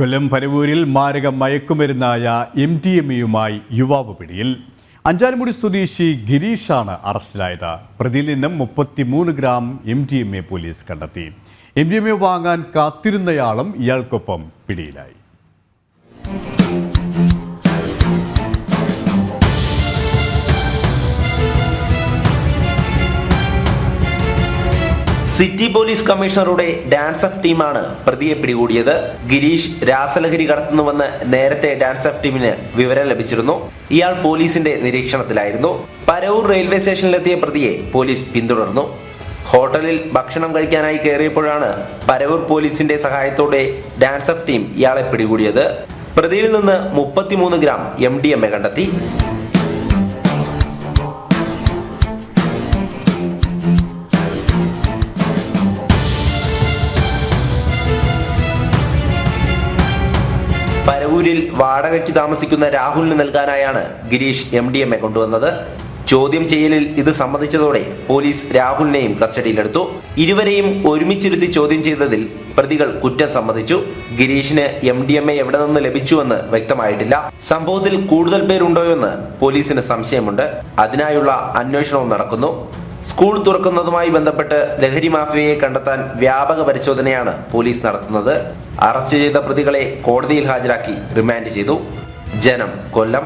കൊല്ലം പരവൂരിൽ മാരക മയക്കുമരുന്നായ M D M എയുമായി യുവാവ് പിടിയിൽ. അഞ്ചാലുമുടി സ്വദേശി ഗിരീഷാണ് അറസ്റ്റിലായത്. പ്രതിയിൽ നിന്നും മുപ്പത്തിമൂന്ന് gram M D M A police കണ്ടെത്തി. എം ഡി എം എ വാങ്ങാൻ കാത്തിരുന്നയാളും ഇയാൾക്കൊപ്പം പിടിയിലായി. സിറ്റി പോലീസ് കമ്മീഷണറുടെ ഡാൻസ് എഫ് ടീമാണ് പ്രതിയെ പിടികൂടിയത്. ഗിരീഷ് രാസലഹരി കടത്തുന്നുവെന്ന് നേരത്തെ ഡാൻസ് എഫ് ടീമിന് വിവരം ലഭിച്ചിരുന്നു. ഇയാൾ പോലീസിന്റെ നിരീക്ഷണത്തിലായിരുന്നു. പരവൂർ റെയിൽവേ സ്റ്റേഷനിലെത്തിയ പ്രതിയെ പോലീസ് പിന്തുടർന്നു. ഹോട്ടലിൽ ഭക്ഷണം കഴിക്കാനായി കയറിയപ്പോഴാണ് പരവൂർ പോലീസിന്റെ സഹായത്തോടെ ഡാൻസ് എഫ് ടീം ഇയാളെ പിടികൂടിയത്. പ്രതിയിൽ നിന്ന് മുപ്പത്തിമൂന്ന് gram M D M A കണ്ടെത്തി. പരവൂരിൽ വാടകയ്ക്ക് താമസിക്കുന്ന രാഹുലിന് നൽകാനായാണ് Girish M D M A കൊണ്ടുവന്നത്. ചോദ്യം ചെയ്യലിൽ ഇത് സമ്മതിച്ചതോടെ പോലീസ് രാഹുലിനെയും കസ്റ്റഡിയിലെടുത്തു. ഇരുവരെയും ഒരുമിച്ചിരുത്തി ചോദ്യം ചെയ്തതിൽ പ്രതികൾ കുറ്റം സമ്മതിച്ചു. ഗിരീഷിന് എം ഡി എം എ എവിടെ നിന്ന് ലഭിച്ചുവെന്ന് വ്യക്തമായിട്ടില്ല. സംഭവത്തിൽ കൂടുതൽ പേരുണ്ടോയെന്ന് പോലീസിന് സംശയമുണ്ട്. അതിനായുള്ള അന്വേഷണവും നടക്കുന്നു. സ്കൂൾ തുറക്കുന്നതുമായി ബന്ധപ്പെട്ട് ലഹരി മാഫിയയെ കണ്ടെത്താൻ വ്യാപക പരിശോധനയാണ് പോലീസ് നടത്തുന്നത്. അറസ്റ്റ് ചെയ്ത പ്രതികളെ കോടതിയിൽ ഹാജരാക്കി റിമാൻഡ് ചെയ്തു. ജനം കൊല്ലം.